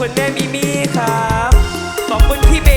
คุณแม่มิมี่ครับ ขอบคุณพี่เบ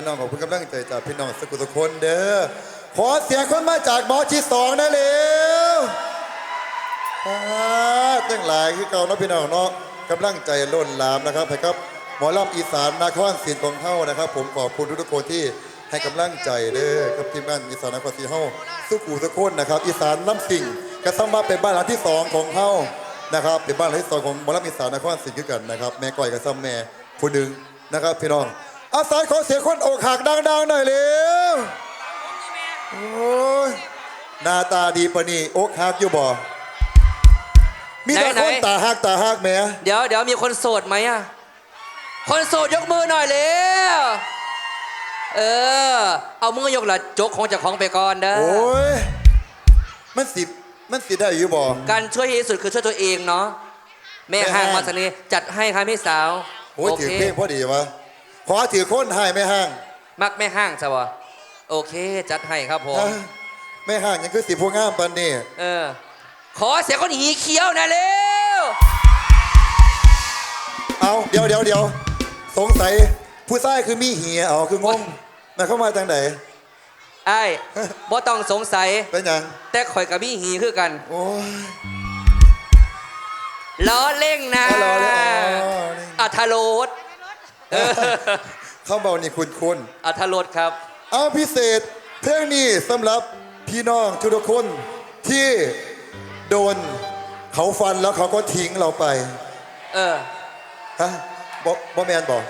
พี่น้องขอบคุณกำลังใจจากพี่น้องสกุลทุกคนเด้อขอเสียงคนมาจากหมอที่สองนะเร็วตั้งหลายคือเก่าเนาะพี่น้องเนาะกำลังใจล้นหลามนะครับให้ครับหมอลำอีสานนาครศิลป์ของเฮานะครับ ผมขอบคุณทุกๆคนที่ให้กำลังใจเด้อกับทีมงานอีสานนาครศิลป์เฮาสุกูทุกคนนะครับ อีสานน้ำสิ่งกระซัมาเป็นบ้านหลังที่สองของเฮานะครับเป็นบ้านหลังที่สองของหมอลำอีสานนาครศิลป์คือกันนะครับแม่ก้อยกระซัมแม่ผู้หนึ่งนะครับพี่น้อง อาสาขอเสียงคนอกหักดังๆหน่อยเร็วโอ้ยหน้าตาดีปะนี่อกหักอยู่บ่มีแต่ไหนคนๆตาหักตาหักแหม่เดี๋ยวเดี๋ยวมีคนโสดไหมอะ คนโสดยกมือหน่อยเร็วเออ เอามือยกละจกของเจากของไปก่อนเด้อโอ้ยมันสิมันสิได้อยู่บ่การช่วยที่สุดคือช่วยตัวเองเนาะแม่แม่ห้างห้างมาสนีจัดให้ครับพี่สาวโอ้ยถือเพลงพอดีวะ ขอถือคนให้ไม่ห่างมักแม่ห้างใช่ปะโอเค จัดให้ครับผมฮะไม่ห่างยังคือสิผู้งามปานนี้เออ ขอเสียงคนหีเขียวหนะเร็ว เอาเดี๋ยวเดี๋ยวเดี๋ยวสงสัยผู้ชายคือมีเหียเอาคืองงนะเข้ามาจังไหน ไอ้บ่ต้องสงสัย เป็นหยังแต่ข่อยกับพี่หีคือกันโอ้ย ล้อเล่งนะเอาล้อเล่นอ๋อนี่อัธรสเออ เข้าเบานี่คุณคุณอัธรสครับ เอาพิเศษ เพลงนี้สำหรับพี่น้องทุกๆคนที่โดนเขาฟันแล้วเขาก็ทิ้งเราไป เออ ฮะบอบอแมนบอก